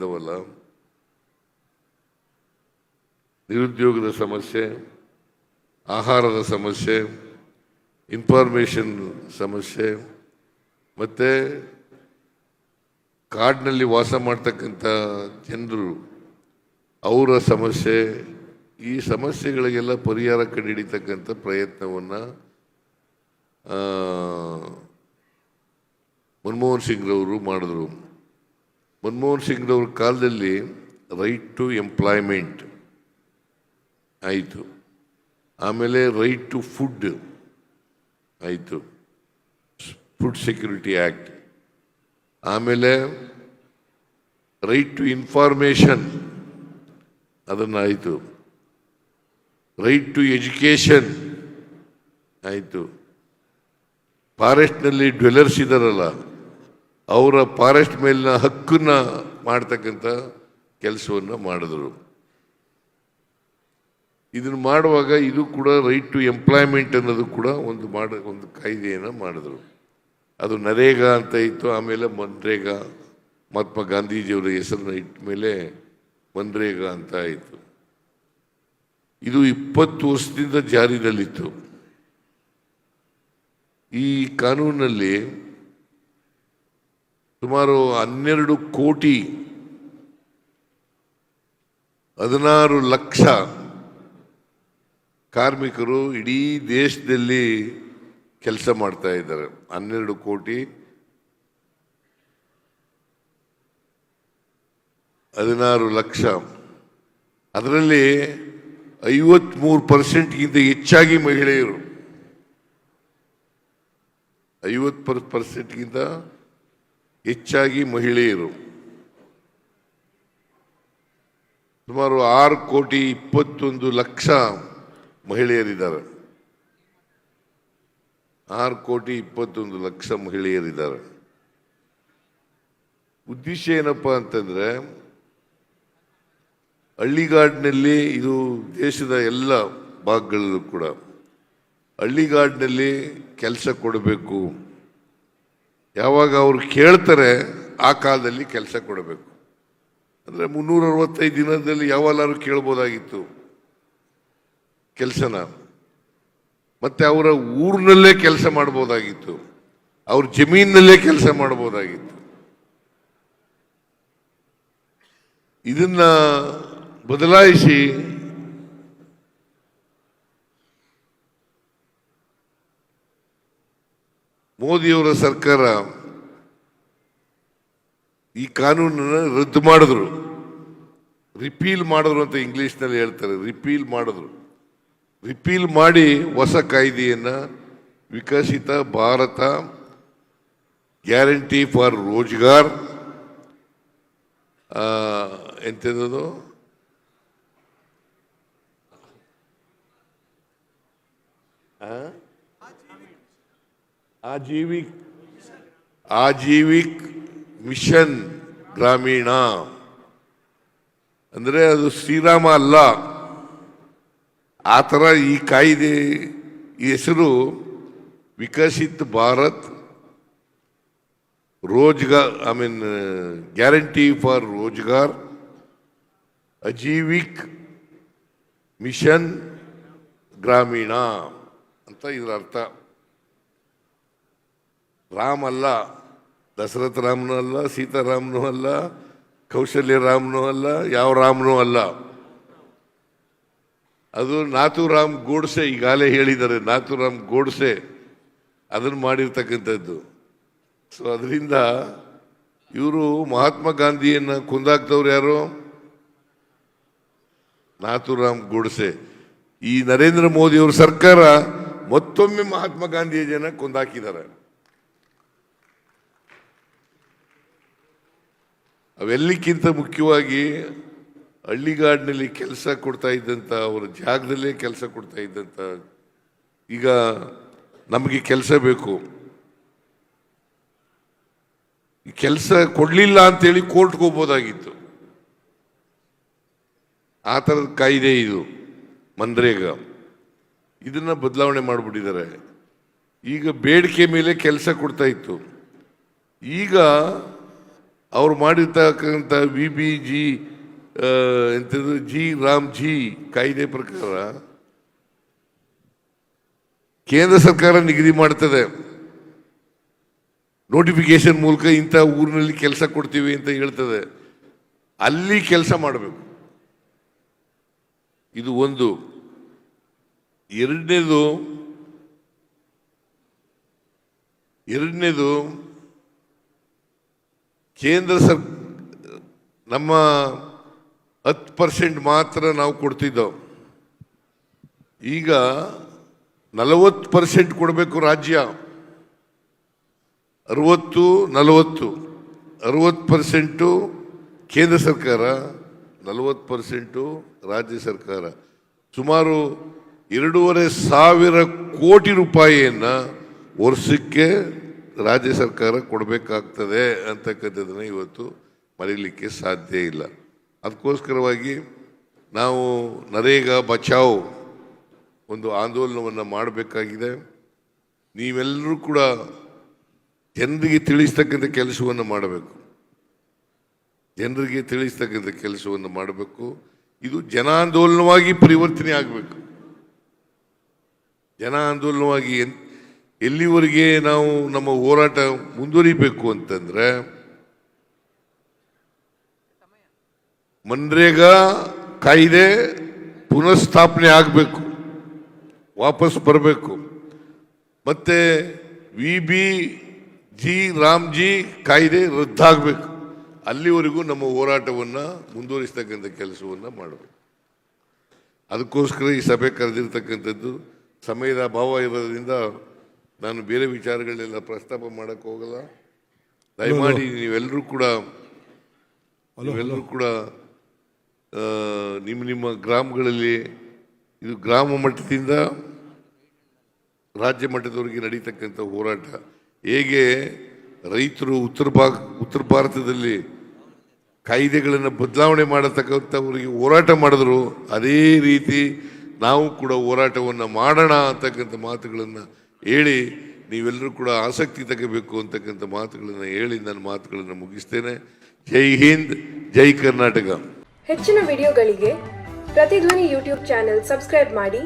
ಇದಾವಲ್ಲ ನಿರುದ್ಯೋಗದ ಸಮಸ್ಯೆ, ಆಹಾರದ ಸಮಸ್ಯೆ ಇನ್ಫಾರ್ಮೇಷನ್ ಸಮಸ್ಯೆ, ಮತ್ತು ಕಾಡಿನಲ್ಲಿ ವಾಸ ಮಾಡ್ತಕ್ಕಂಥ ಜನರು, ಅವರ ಸಮಸ್ಯೆ, ಈ ಸಮಸ್ಯೆಗಳಿಗೆಲ್ಲ ಪರಿಹಾರ ಕಂಡುಹಿಡಿತಕ್ಕಂಥ ಪ್ರಯತ್ನವನ್ನು ಮನಮೋಹನ್ ಸಿಂಗ್ರವರು ಮಾಡಿದ್ರು. ಮನಮೋಹನ್ ಸಿಂಗ್ರವ್ರ ಕಾಲದಲ್ಲಿ ರೈಟ್ ಟು ಎಂಪ್ಲಾಯ್ಮೆಂಟ್ ಆಯಿತು. ಆಮೇಲೆ ರೈಟ್ ಟು ಫುಡ್ ಆಯಿತು. ಫುಡ್ ಸೆಕ್ಯೂರಿಟಿ ಆ್ಯಕ್ಟ್ ಆಮೇಲೆ ರೈಟ್ ಟು ಇನ್ಫಾರ್ಮೇಷನ್ ಅದನ್ನಾಯಿತು. ರೈಟ್ ಟು ಎಜುಕೇಷನ್ ಆಯಿತು. ಫಾರೆಸ್ಟ್ನಲ್ಲಿ ಡ್ವೆಲರ್ಸ್ ಇದ್ದಾರಲ್ಲ ಅವರ ಫಾರೆಸ್ಟ್ ಮೇಲಿನ ಹಕ್ಕನ್ನ ಮಾಡ್ತಕ್ಕಂಥ ಕೆಲಸವನ್ನು ಮಾಡಿದ್ರು. ಇದನ್ನು ಮಾಡುವಾಗ ಇದು ಕೂಡ ರೈಟ್ ಟು ಎಂಪ್ಲಾಯ್ಮೆಂಟ್ ಅನ್ನೋದು ಕೂಡ ಒಂದು ಮಾಡ, ಒಂದು ಕಾಯ್ದೆಯನ್ನು ಮಾಡಿದ್ರು. ಅದು ನರೇಗಾ ಅಂತ ಇತ್ತು, ಆಮೇಲೆ ಮನ್ರೇಗಾ, ಮಹಾತ್ಮ ಗಾಂಧೀಜಿಯವರ ಹೆಸರನ್ನ ಇಟ್ಟ ಮೇಲೆ ಮನ್ರೇಗಾ ಅಂತ ಆಯಿತು. ಇದು ಇಪ್ಪತ್ತು ವರ್ಷದಿಂದ ಜಾರಿನಲ್ಲಿತ್ತು. ಈ ಕಾನೂನಲ್ಲಿ ಸುಮಾರು ಹನ್ನೆರಡು ಕೋಟಿ, ಹದಿನಾರು ಲಕ್ಷ ಕಾರ್ಮಿಕರು ಇಡೀ ದೇಶದಲ್ಲಿ ಕೆಲಸ ಮಾಡ್ತಾ ಇದ್ದಾರೆ. ಹನ್ನೆರಡು ಕೋಟಿ. ಹದಿನಾರು ಲಕ್ಷ. ಅದರಲ್ಲಿ ಐವತ್ಮೂರು ಪರ್ಸೆಂಟ್ಗಿಂತ ಹೆಚ್ಚಾಗಿ ಮಹಿಳೆಯರು. ಐವತ್ತು ಪರ್ಸೆಂಟ್ಗಿಂತ ಹೆಚ್ಚಾಗಿ ಮಹಿಳೆಯರು. ಸುಮಾರು ಆರು ಕೋಟಿ ಇಪ್ಪತ್ತೊಂದು ಲಕ್ಷ ಮಹಿಳೆಯರಿದ್ದಾರೆ. ಆರು ಕೋಟಿ ಇಪ್ಪತ್ತೊಂದು ಲಕ್ಷ ಮಹಿಳೆಯರಿದ್ದಾರೆ. ಉದ್ದೇಶ ಏನಪ್ಪ ಅಂತಂದ್ರೆ, ಹಳ್ಳಿಗಾಡಿನಲ್ಲಿ ಇದು ದೇಶದ ಎಲ್ಲ ಭಾಗಗಳಲ್ಲೂ ಕೂಡ ಹಳ್ಳಿಗಾಡಿನಲ್ಲಿ ಕೆಲಸ ಕೊಡಬೇಕು. ಯಾವಾಗ ಅವರು ಕೇಳ್ತಾರೆ ಆ ಕಾಲದಲ್ಲಿ ಕೆಲಸ ಕೊಡಬೇಕು. ಅಂದರೆ ಮುನ್ನೂರ ಅರವತ್ತೈದು ದಿನದಲ್ಲಿ ಯಾವಾಗಲಾರು ಕೇಳ್ಬೋದಾಗಿತ್ತು ಕೆಲಸನ. ಮತ್ತು ಅವರ ಊರಿನಲ್ಲೇ ಕೆಲಸ ಮಾಡ್ಬೋದಾಗಿತ್ತು. ಅವ್ರ ಜಮೀನಿನಲ್ಲೇ ಕೆಲಸ ಮಾಡ್ಬೋದಾಗಿತ್ತು. ಇದನ್ನು ಬದಲಾಯಿಸಿ ಮೋದಿಯವರ ಸರ್ಕಾರ ಈ ಕಾನೂನನ್ನು ರದ್ದು ಮಾಡಿದ್ರು. ರಿಪೀಲ್ ಮಾಡಿದ್ರು ಅಂತ ಇಂಗ್ಲೀಷ್ನಲ್ಲಿ ಹೇಳ್ತಾರೆ. ರಿಪೀಲ್ ಮಾಡಿದ್ರು. ರಿಪೀಲ್ ಮಾಡಿ ಹೊಸ ಕಾಯ್ದೆಯನ್ನು ವಿಕಸಿತ ಭಾರತ, ಗ್ಯಾರಂಟಿ ಫಾರ್ ರೋಜ್ಗಾರ್ ಎಂಥದ್ದು ಆ? ಆಜೀವಿಕ್ ಆಜೀವಿಕ್ ಮಿಷನ್ ಗ್ರಾಮೀಣ. ಅಂದರೆ ಅದು ಶ್ರೀರಾಮ ಅಲ್ಲ. ಆ ಥರ ಈ ಕಾಯ್ದೆ, ಈ ಹೆಸರು Viksit Bharat Rozgar, I mean, guarantee for Rozgar. Ajeevika mission Gramin ಅಂತ ಇದರ ಅರ್ಥ. ರಾಮ್ ಅಲ್ಲ ದಶರಥ ರಾಮನು ಅಲ್ಲ, ಸೀತಾರಾಮನೂ ಅಲ್ಲ ಕೌಶಲ್ಯ ರಾಮನು ಅಲ್ಲ, ಯಾವ ರಾಮನು ಅಲ್ಲ. ಅದು ನಾಥುರಾಮ್ ಗೋಡ್ಸೆ ಈಗಾಲೇ ಹೇಳಿದ್ದಾರೆ. ನಾಥುರಾಮ್ ಗೋಡ್ಸೆ ಅದನ್ನು ಮಾಡಿರ್ತಕ್ಕಂಥದ್ದು. ಸೊ ಅದರಿಂದ ಇವರು ಮಹಾತ್ಮ ಗಾಂಧಿಯನ್ನು ಕುಂದಾಕ್ತವ್ರು ಯಾರು? ನಾಥುರಾಮ್ ಗೋಡ್ಸೆ. ಈ ನರೇಂದ್ರ ಮೋದಿಯವರ ಸರ್ಕಾರ ಮತ್ತೊಮ್ಮೆ ಮಹಾತ್ಮ ಗಾಂಧೀಜಿಯನ್ನ ಕೊಂದಾಕಿದ್ದಾರೆ. ಅವೆಲ್ಲಕ್ಕಿಂತ ಮುಖ್ಯವಾಗಿ ಹಳ್ಳಿಗಾಡಿನಲ್ಲಿ ಕೆಲಸ ಕೊಡ್ತಾ ಇದ್ದಂಥ ಅವರ ಜಾಗದಲ್ಲೇ ಕೆಲಸ ಕೊಡ್ತಾ ಇದ್ದಂಥ ಈಗ ನಮಗೆ ಕೆಲಸ ಬೇಕು. ಕೆಲಸ ಕೊಡಲಿಲ್ಲ ಅಂತೇಳಿ ಕೋರ್ಟ್ಗೆ ಹೋಗ್ಬೋದಾಗಿತ್ತು. ಆ ಥರದ ಕಾಯ್ದೆ ಇದು, ಮನ್ರೇಗಾ. ಇದನ್ನು ಬದಲಾವಣೆ ಮಾಡಿಬಿಟ್ಟಿದ್ದಾರೆ. ಈಗ ಬೇಡಿಕೆ ಮೇಲೆ ಕೆಲಸ ಕೊಡ್ತಾ ಇತ್ತು. ಈಗ ಅವ್ರು ಮಾಡಿರ್ತಕ್ಕಂಥ ವಿ ಬಿ ಜಿ ಎಂಥದ್ದು ಜಿ ರಾಮ್ ಜಿ ಕಾಯ್ದೆ ಪ್ರಕಾರ ಕೇಂದ್ರ ಸರ್ಕಾರ ನಿಗದಿ ಮಾಡ್ತದೆ. ನೋಟಿಫಿಕೇಶನ್ ಮೂಲಕ ಇಂಥ ಊರಿನಲ್ಲಿ ಕೆಲಸ ಕೊಡ್ತೀವಿ ಅಂತ ಹೇಳ್ತದೆ. ಅಲ್ಲಿ ಕೆಲಸ ಮಾಡಬೇಕು. ಇದು ಒಂದು. ಎರಡನೇದು ಎರಡನೇದು ಕೇಂದ್ರ ಸರ್ ನಮ್ಮ ಹತ್ತು ಪರ್ಸೆಂಟ್ ಮಾತ್ರ ನಾವು ಕೊಡ್ತಿದ್ದೆವು. ಈಗ ನಲವತ್ತು ಪರ್ಸೆಂಟ್ ಕೊಡಬೇಕು ರಾಜ್ಯ. ಅರವತ್ತು, ನಲವತ್ತು. ಅರವತ್ತು ಪರ್ಸೆಂಟು ಕೇಂದ್ರ ಸರ್ಕಾರ, ನಲವತ್ತು ಪರ್ಸೆಂಟು ರಾಜ್ಯ ಸರ್ಕಾರ. ಸುಮಾರು ಎರಡೂವರೆ ಸಾವಿರ ಕೋಟಿ ರೂಪಾಯಿಯನ್ನು ವರ್ಷಕ್ಕೆ ರಾಜ್ಯ ಸರ್ಕಾರ ಕೊಡಬೇಕಾಗ್ತದೆ ಅಂತಕ್ಕಂಥದ್ದನ್ನು ಇವತ್ತು ಮರೀಲಿಕ್ಕೆ ಸಾಧ್ಯ ಇಲ್ಲ. ಅದಕ್ಕೋಸ್ಕರವಾಗಿ ನಾವು ನರೇಗಾ ಬಚಾವ್ ಒಂದು ಆಂದೋಲನವನ್ನು ಮಾಡಬೇಕಾಗಿದೆ. ನೀವೆಲ್ಲರೂ ಕೂಡ ಜನರಿಗೆ ತಿಳಿಸ್ತಕ್ಕಂಥ ಕೆಲಸವನ್ನು ಮಾಡಬೇಕು. ಜನರಿಗೆ ತಿಳಿಸ್ತಕ್ಕಂಥ ಕೆಲಸವನ್ನು ಮಾಡಬೇಕು. ಇದು ಜನಾಂದೋಲನವಾಗಿ ಪರಿವರ್ತನೆ ಆಗಬೇಕು. ಜನ ಆಂದೋಲನವಾಗಿ ಎಲ್ಲಿವರೆಗೆ ನಾವು ನಮ್ಮ ಹೋರಾಟ ಮುಂದುವರಿಬೇಕು ಅಂತಂದ್ರೆ, ಮನ್ರೇಗಾ ಕಾಯ್ದೆ ಪುನಃಸ್ಥಾಪನೆ ಆಗಬೇಕು, ವಾಪಸ್ ಬರಬೇಕು. ಮತ್ತೆ ವಿ ಬಿ ಜಿ ರಾಮ್ಜಿ ಕಾಯ್ದೆ ರದ್ದಾಗಬೇಕು. ಅಲ್ಲಿವರೆಗೂ ನಮ್ಮ ಹೋರಾಟವನ್ನು ಮುಂದುವರಿಸ್ತಕ್ಕಂಥ ಕೆಲಸವನ್ನು ಮಾಡಬೇಕು. ಅದಕ್ಕೋಸ್ಕರ ಈ ಸಭೆ ಕರೆದಿರ್ತಕ್ಕಂಥದ್ದು ಸಮಯದ ಅಭಾವ ಇರೋದ್ರಿಂದ ನಾನು ಬೇರೆ ವಿಚಾರಗಳನ್ನೆಲ್ಲ ಪ್ರಸ್ತಾಪ ಮಾಡಕ್ಕೆ ಹೋಗಲ್ಲ. ದಯಮಾಡಿ ನೀವೆಲ್ಲರೂ ಕೂಡ ನೀವೆಲ್ಲರೂ ಕೂಡ ನಿಮ್ಮ ನಿಮ್ಮ ಗ್ರಾಮಗಳಲ್ಲಿ ಇದು ಗ್ರಾಮ ಮಟ್ಟದಿಂದ ರಾಜ್ಯ ಮಟ್ಟದವರೆಗೆ ನಡೀತಕ್ಕಂಥ ಹೋರಾಟ. ಹೇಗೆ ರೈತರು ಉತ್ತರ ಭಾಗ ಉತ್ತರ ಭಾರತದಲ್ಲಿ ಕಾಯ್ದೆಗಳನ್ನು ಬದಲಾವಣೆ ಮಾಡತಕ್ಕಂಥವರಿಗೆ ಹೋರಾಟ ಮಾಡಿದ್ರು ಅದೇ ರೀತಿ ನಾವು ಕೂಡ ಹೋರಾಟವನ್ನು ಮಾಡೋಣ ಅಂತಕ್ಕಂಥ ಮಾತುಗಳನ್ನು ಹೇಳಿ, ನೀವೆಲ್ಲರೂ ಕೂಡ ಆಸಕ್ತಿ ತಗೋಬೇಕು ಅಂತಕ್ಕಂಥ ಮಾತುಗಳನ್ನು ಹೇಳಿ, ನನ್ನ ಮಾತುಗಳನ್ನು ಮುಗಿಸ್ತೇನೆ. ಜೈ ಹಿಂದ್, ಜೈ ಕರ್ನಾಟಕ. ಹೆಚ್ಚಿನ ವಿಡಿಯೋಗಳಿಗೆ ಪ್ರತಿಧ್ವನಿ ಯೂಟ್ಯೂಬ್ ಚಾನೆಲ್ ಸಬ್ಸ್ಕ್ರೈಬ್ ಮಾಡಿ,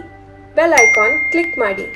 ಬೆಲ್ ಐಕಾನ್ ಕ್ಲಿಕ್ ಮಾಡಿ.